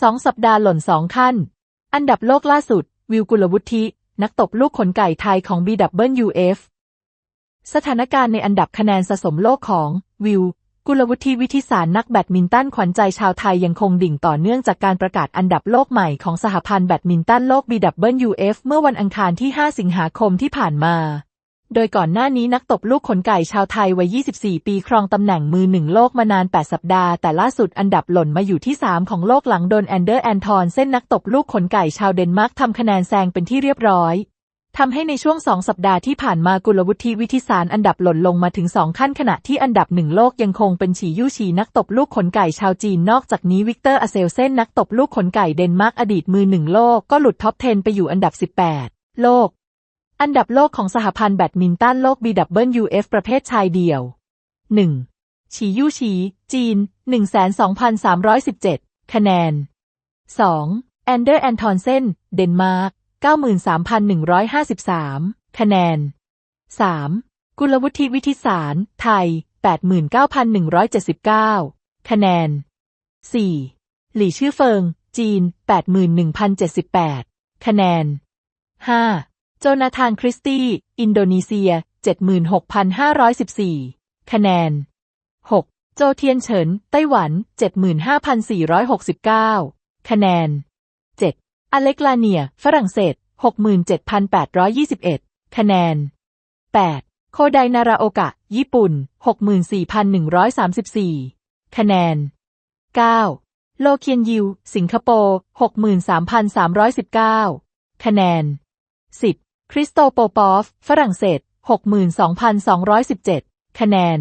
สองสัปดาห์หล่นสองขั้น อันดับโลกล่าสุด วิวกุลวุฒิ นักตบลูกขนไก่ไทยของ BWF สถานการณ์ในอันดับคะแนนสะสมโลกของ วิว กุลวุฒิวิทิสารนักแบดมินตันขวัญใจชาวไทยยังคงดิ่งต่อเนื่องจากการประกาศอันดับโลกใหม่ของสหพันธ์แบดมินตันโลก BWF เมื่อวันอังคารที่ 5 สิงหาคมที่ผ่านมา โดยก่อนหน้านี้นักตบลูกขนไก่ชาวไทยวัย 24 ปีครองตำแหน่งมือหนึ่งโลกมานาน 8 สัปดาห์ แต่ล่าสุดอันดับหล่นมาอยู่ที่ 3 ของโลกหลังโดนแอนเดอร์แอนทอนเส้นนักตบลูกขนไก่ชาวเดนมาร์กทำคะแนนแซงเป็นที่เรียบร้อยทำให้ในช่วง2สัปดาห์ที่ผ่านมากุลวุฒิวิทิสารอันดับหล่นลงมาถึง2ขั้นขณะที่อันดับหนึ่งโลกยังคงเป็นฉียู่ฉีนักตบลูกขนไก่ชาวจีนนอกจากนี้วิกเตอร์อเซลเซนนักตบลูกขนไก่เดนมาร์กอดีตมือหนึ่งโลกก็หลุดท็อป 10 ไปอยู่อันดับ 18 โลก อันดับโลกของสหพันธ์แบดมินตันโลก BWF ประเภทชายเดี่ยว 1. ฉียู่ฉี จีน122,317 คะแนน 2. แอนเดอร์แอนทอนเซน เดนมาร์ก 93,153 คะแนน 3. กุลวุฒิวิทิสาร ไทย 89,179 คะแนน 4. หลี่ชื่อเฟิง จีน 81,078 คะแนน 5. โจนาธานคริสตี้ อินโดนีเซีย 76,514 คะแนน 6. โจเทียนเฉิน ไต้หวัน 75,469 คะแนน 7. อเล็กลาเนีย ฝรั่งเศส 67,821 คะแนน 8. โคไดนาราโอกะ ญี่ปุ่น 64,134 คะแนน 9. โลเคียนยิว สิงคโปร์ 63,319 คะแนน 10. คริสโตโปปอฟ ฝรั่งเศส 62,217 คะแนน